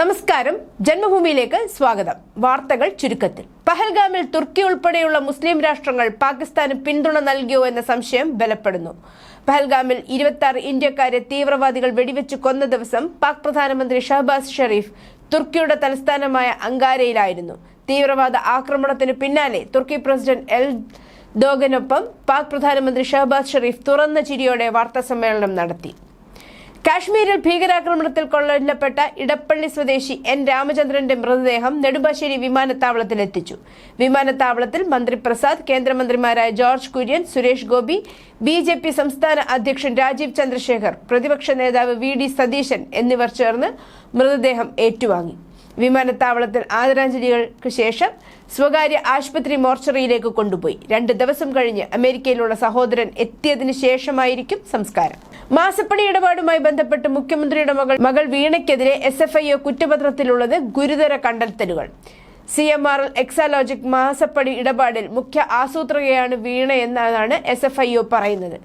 നമസ്കാരം. ജന്മഭൂമിയിലേക്ക് സ്വാഗതം. വാർത്തകൾ ചുരുക്കത്തിൽ. പഹൽഗാമിൽ തുർക്കി ഉൾപ്പെടെയുള്ള മുസ്ലിം രാഷ്ട്രങ്ങൾ പാകിസ്ഥാന് പിന്തുണ നൽകിയോ എന്ന സംശയം ബലപ്പെടുന്നു. പഹൽഗാമിൽ ഇരുപത്തി ഇന്ത്യക്കാരെ തീവ്രവാദികൾ വെടിവെച്ച് കൊന്ന ദിവസം പാക് പ്രധാനമന്ത്രി ഷഹബാസ് ഷെരീഫ് തുർക്കിയുടെ തലസ്ഥാനമായ അങ്കാരയിലായിരുന്നു. തീവ്രവാദ ആക്രമണത്തിന് പിന്നാലെ തുർക്കി പ്രസിഡന്റ് എൽ ദോഗനൊപ്പം പാക് പ്രധാനമന്ത്രി ഷഹബാസ് ഷെരീഫ് തുറന്ന ചിരിയോടെ വാർത്താസമ്മേളനം നടത്തി. കാശ്മീരിൽ ഭീകരാക്രമണത്തിൽ കൊല്ലപ്പെട്ട ഇടപ്പള്ളി സ്വദേശി എൻ രാമചന്ദ്രന്റെ മൃതദേഹം നെടുമ്പാശ്ശേരി വിമാനത്താവളത്തിൽ എത്തിച്ചു. വിമാനത്താവളത്തിൽ മന്ത്രി പ്രസാദ് കേന്ദ്രമന്ത്രിമാരായ George Kurian Suresh Gopi B J P സംസ്ഥാന അധ്യക്ഷൻ രാജീവ് ചന്ദ്രശേഖർ പ്രതിപക്ഷ നേതാവ് വി ഡി സതീശൻ എന്നിവർ ചേർന്ന് മൃതദേഹം ഏറ്റുവാങ്ങി. വിമാനത്താവളത്തിൽ ആദരാഞ്ജലികൾക്ക് ശേഷം സ്വകാര്യ ആശുപത്രി മോർച്ചറിയിലേക്ക് കൊണ്ടുപോയി. രണ്ട് ദിവസം കഴിഞ്ഞ് അമേരിക്കയിലുള്ള സഹോദരൻ എത്തിയതിനു ശേഷമായിരിക്കും സംസ്കാരം. മാസപ്പണി ഇടപാടുമായി ബന്ധപ്പെട്ട് മുഖ്യമന്ത്രിയുടെ മകൾ മകൾ വീണയ്ക്കെതിരെ എസ് എഫ് ഐ ഒ കുറ്റപത്രത്തിലുള്ളത് ഗുരുതര കണ്ടെത്തലുകൾ. സി എം ആർ എക്സാലോജിക് മാസപ്പടി ഇടപാടിൽ മുഖ്യ ആസൂത്രകയാണ് വീണ എന്നാണ് എസ് എഫ് ഐ ഒ പറയുന്നത്.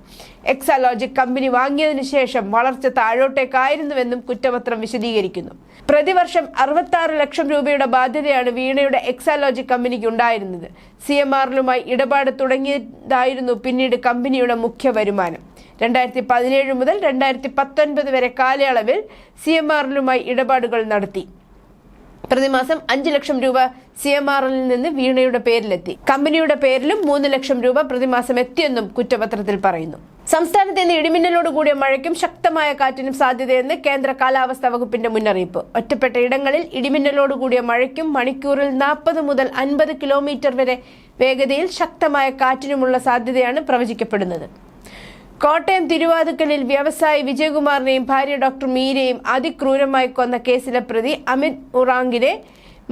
എക്സാലോജിക് കമ്പനി വാങ്ങിയതിനു ശേഷം വളർച്ച താഴോട്ടേക്കായിരുന്നുവെന്നും കുറ്റപത്രം വിശദീകരിക്കുന്നു. പ്രതിവർഷം അറുപത്തി ലക്ഷം രൂപയുടെ ബാധ്യതയാണ് വീണയുടെ എക്സാലോജിക് കമ്പനിക്ക് ഉണ്ടായിരുന്നത്. സി എം ആറിലുമായി ഇടപാട് തുടങ്ങിയതായിരുന്നു പിന്നീട് കമ്പനിയുടെ മുഖ്യ വരുമാനം. രണ്ടായിരത്തി പതിനേഴ് മുതൽ രണ്ടായിരത്തി പത്തൊൻപത് വരെ കാലയളവിൽ സി എം ആറിലുമായി ഇടപാടുകൾ നടത്തി. പ്രതിമാസം അഞ്ച് ലക്ഷം രൂപ സി എം ആർ എല്ലിൽ നിന്ന് വീണയുടെ പേരിലെത്തി. കമ്പനിയുടെ പേരിലും മൂന്ന് ലക്ഷം രൂപ പ്രതിമാസം എത്തിയെന്നും കുറ്റപത്രത്തിൽ പറയുന്നു. സംസ്ഥാനത്ത് ഇന്ന് ഇടിമിന്നലോടുകൂടിയ മഴയ്ക്കും ശക്തമായ കാറ്റിനും സാധ്യതയെന്ന് കേന്ദ്ര കാലാവസ്ഥാ വകുപ്പിന്റെ മുന്നറിയിപ്പ്. ഒറ്റപ്പെട്ട ഇടങ്ങളിൽ ഇടിമിന്നലോടുകൂടിയ മഴയ്ക്കും മണിക്കൂറിൽ നാൽപ്പത് മുതൽ അൻപത് കിലോമീറ്റർ വരെ വേഗതയിൽ ശക്തമായ കാറ്റിനുമുള്ള സാധ്യതയാണ് പ്രവചിക്കപ്പെടുന്നത്. കോട്ടയം തിരുവാതുക്കലിൽ വ്യവസായി വിജയകുമാറിനെയും ഭാര്യ ഡോക്ടർ മീരയും അതിക്രൂരമായി കൊന്ന കേസിലെ പ്രതി അമിത് ഉറാങ്കിനെ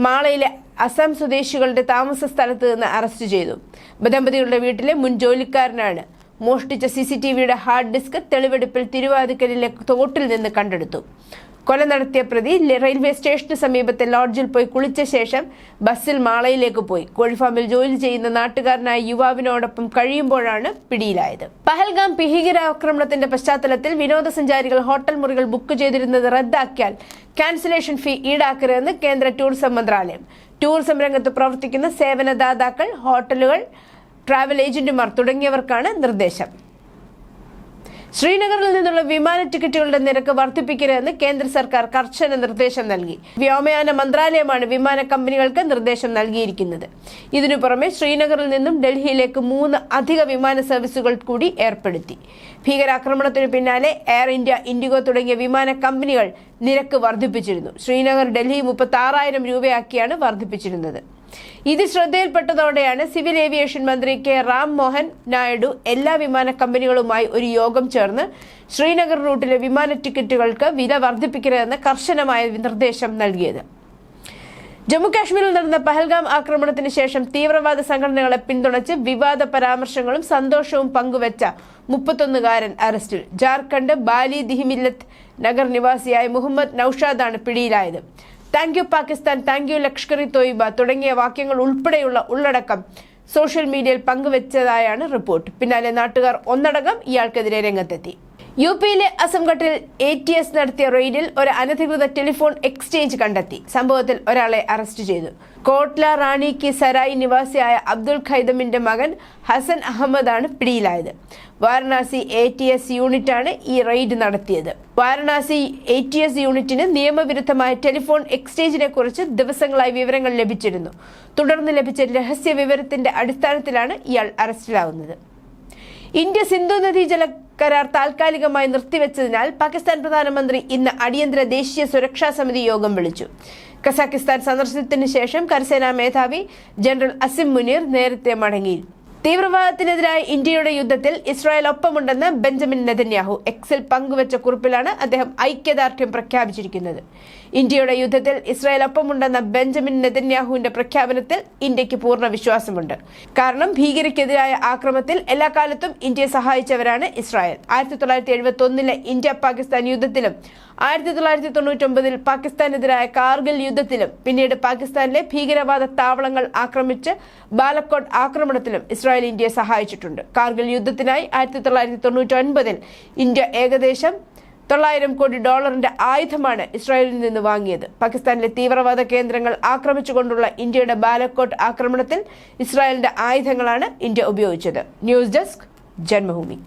മാളയിലെ അസം സ്വദേശികളുടെ താമസ സ്ഥലത്ത് നിന്ന് അറസ്റ്റ് ചെയ്തു. ദമ്പതികളുടെ വീട്ടിലെ മുൻ ജോലിക്കാരനാണ്. മോഷ്ടിച്ച സി ഹാർഡ് ഡിസ്ക് തെളിവെടുപ്പിൽ തിരുവാതുക്കലിലെ തോട്ടിൽ നിന്ന് കണ്ടെടുത്തു. കൊല നടത്തിയ പ്രതി റെയിൽവേ സ്റ്റേഷന് സമീപത്തെ ലോഡ്ജിൽ പോയി കുളിച്ച ശേഷം ബസ്സിൽ മാളയിലേക്ക് പോയി. കോഴിഫാമിൽ ജോലി ചെയ്യുന്ന നാട്ടുകാരനായ യുവാവിനോടൊപ്പം കഴിയുമ്പോഴാണ് പിടിയിലായത്. പഹൽഗാം ഭീകരാക്രമണത്തിന്റെ പശ്ചാത്തലത്തിൽ വിനോദസഞ്ചാരികൾ ഹോട്ടൽ മുറികൾ ബുക്ക് ചെയ്തിരുന്നത് റദ്ദാക്കിയാൽ ക്യാൻസലേഷൻ ഫീ ഈടാക്കരുതെന്ന് കേന്ദ്ര ടൂറിസം മന്ത്രാലയം. ടൂറിസം രംഗത്ത് പ്രവർത്തിക്കുന്ന സേവനദാതാക്കൾ ഹോട്ടലുകൾ ട്രാവൽ ഏജന്റുമാർ തുടങ്ങിയവർക്കാണ് നിർദ്ദേശം. ശ്രീനഗറിൽ നിന്നുള്ള വിമാന ടിക്കറ്റുകളുടെ നിരക്ക് വർദ്ധിപ്പിക്കരുതെന്ന് കേന്ദ്ര സർക്കാർ കർശന നിർദ്ദേശം നൽകി. വ്യോമയാന മന്ത്രാലയമാണ് വിമാന കമ്പനികൾക്ക് നിർദ്ദേശം നൽകിയിരിക്കുന്നത്. ഇതിനു പുറമെ ശ്രീനഗറിൽ നിന്നും ഡൽഹിയിലേക്ക് മൂന്ന് അധിക വിമാന സർവീസുകൾ കൂടി ഏർപ്പെടുത്തി. ഭീകരാക്രമണത്തിനു പിന്നാലെ എയർ ഇന്ത്യ ഇൻഡിഗോ തുടങ്ങിയ വിമാന കമ്പനികൾ നിരക്ക് വർദ്ധിപ്പിച്ചിരുന്നു. ശ്രീനഗർ ഡൽഹി മുപ്പത്തി രൂപയാക്കിയാണ് വർദ്ധിപ്പിച്ചിരുന്നത്. ഇത് ശ്രദ്ധയിൽപ്പെട്ടതോടെയാണ് സിവിൽ ഏവിയേഷൻ മന്ത്രി കെ റാം മോഹൻ നായിഡു എല്ലാ വിമാന കമ്പനികളുമായി ഒരു യോഗം ചേർന്ന് ശ്രീനഗർ റൂട്ടിലെ വിമാന ടിക്കറ്റുകൾക്ക് വില വർദ്ധിപ്പിക്കരുതെന്ന് കർശനമായ നിർദ്ദേശം നൽകിയത്. ജമ്മു കാശ്മീരിൽ നടന്ന പഹൽഗാം ആക്രമണത്തിന് ശേഷം തീവ്രവാദ സംഘടനകളെ പിന്തുണച്ച് വിവാദ പരാമർശങ്ങളും സന്തോഷവും പങ്കുവച്ച മുപ്പത്തൊന്നുകാരൻ അറസ്റ്റിൽ. ജാർഖണ്ഡ് ബാലി ദിഹിമില്ലത്ത് നഗർ നിവാസിയായ മുഹമ്മദ് നൌഷാദാണ് പിടിയിലായത്. Thank you Pakistan thank you Lashkar e Taiba തുടങ്ങിയ വാക്യങ്ങൾ ഉൾപ്പെടെയുള്ള ഉള്ളടക്കം സോഷ്യൽ മീഡിയയിൽ പങ്കുവച്ചതായാണ് റിപ്പോർട്ട് പിന്നാലെ നാട്ടുകാർ ഒന്നടങ്കം ഇയാൾക്കെതിരെ രംഗത്തെത്തി. യു പിയിലെ അസംഘട്ടിൽ എ ടി എസ് നടത്തിയ റെയ്ഡിൽ ഒരു അനധികൃത ടെലിഫോൺ എക്സ്ചേഞ്ച് കണ്ടെത്തി. സംഭവത്തിൽ ഒരാളെ അറസ്റ്റ് ചെയ്തു. കോട്ട്ല റാണി കി സരായി നിവാസിയായ അബ്ദുൾ ഖൈദമിന്റെ മകൻ ഹസൻ അഹമ്മദാണ് പിടിയിലായത്. വാരണാസി എ ടി എസ് യൂണിറ്റാണ് ഈ റെയ്ഡ് നടത്തിയത്. വാരണാസി എ ടി എസ് യൂണിറ്റിന് നിയമവിരുദ്ധമായ ടെലിഫോൺ എക്സ്ചേഞ്ചിനെ കുറിച്ച് ദിവസങ്ങളായി വിവരങ്ങൾ ലഭിച്ചിരുന്നു. തുടർന്ന് ലഭിച്ച രഹസ്യ വിവരത്തിന്റെ അടിസ്ഥാനത്തിലാണ് ഇയാൾ അറസ്റ്റിലാവുന്നത്. ഇന്ത്യ സിന്ധു നദി ജല കരാർ താൽക്കാലികമായി നിർത്തിവെച്ചതിനാൽ പാകിസ്ഥാൻ പ്രധാനമന്ത്രി ഇന്ന് അടിയന്തര ദേശീയ സുരക്ഷാ സമിതി യോഗം വിളിച്ചു. കസാക്കിസ്ഥാൻ സന്ദർശനത്തിന് ശേഷം കരസേനാ മേധാവി ജനറൽ അസിം മുനീർ നേരത്തെ മടങ്ങി തീവ്രവാദത്തിനെതിരായ ഇന്ത്യയുടെ യുദ്ധത്തിൽ ഇസ്രായേൽ ഒപ്പമുണ്ടെന്ന് ബെഞ്ചമിൻ നെതന്യാഹു എക്സിൽ പങ്കുവച്ച കുറിപ്പിലാണ് അദ്ദേഹം ഐക്യദാർഢ്യം പ്രഖ്യാപിച്ചിരിക്കുന്നത്. ഇന്ത്യയുടെ യുദ്ധത്തിൽ ഇസ്രായേൽ ഒപ്പമുണ്ടെന്ന ബെഞ്ചമിൻ നെതന്യാഹുവിന്റെ പ്രഖ്യാപനത്തിൽ ഇന്ത്യയ്ക്ക് പൂർണ വിശ്വാസമുണ്ട്. കാരണം ഭീകരക്കെതിരായ ആക്രമത്തിൽ എല്ലാ കാലത്തും ഇന്ത്യയെ സഹായിച്ചവരാണ് ഇസ്രായേൽ. ആയിരത്തി തൊള്ളായിരത്തി എഴുപത്തി ഒന്നിലെ ഇന്ത്യ പാകിസ്ഥാൻ യുദ്ധത്തിലും ആയിരത്തി തൊള്ളായിരത്തി തൊണ്ണൂറ്റൊമ്പതിൽ പാകിസ്ഥാനെതിരായ കാർഗിൽ യുദ്ധത്തിലും പിന്നീട് പാകിസ്ഥാനിലെ ഭീകരവാദ താവളങ്ങൾ ആക്രമിച്ച് ബാലക്കോട്ട് ആക്രമണത്തിലും ഇസ്രായേൽ ഇന്ത്യയെ സഹായിച്ചിട്ടുണ്ട്. കാർഗിൽ യുദ്ധത്തിനായി ആയിരത്തി തൊള്ളായിരത്തി തൊണ്ണൂറ്റി ഒൻപതിൽ ഇന്ത്യ ഏകദേശം തൊള്ളായിരം കോടി ഡോളറിന്റെ ആയുധമാണ് ഇസ്രായേലിൽ നിന്ന് വാങ്ങിയത്. പാകിസ്ഥാനിലെ തീവ്രവാദ കേന്ദ്രങ്ങൾ ആക്രമിച്ചുകൊണ്ടുള്ള ഇന്ത്യയുടെ ബാലക്കോട്ട് ആക്രമണത്തിൽ ഇസ്രായേലിന്റെ ആയുധങ്ങളാണ് ഇന്ത്യ ഉപയോഗിച്ചത്. News desk Janmabhoomi.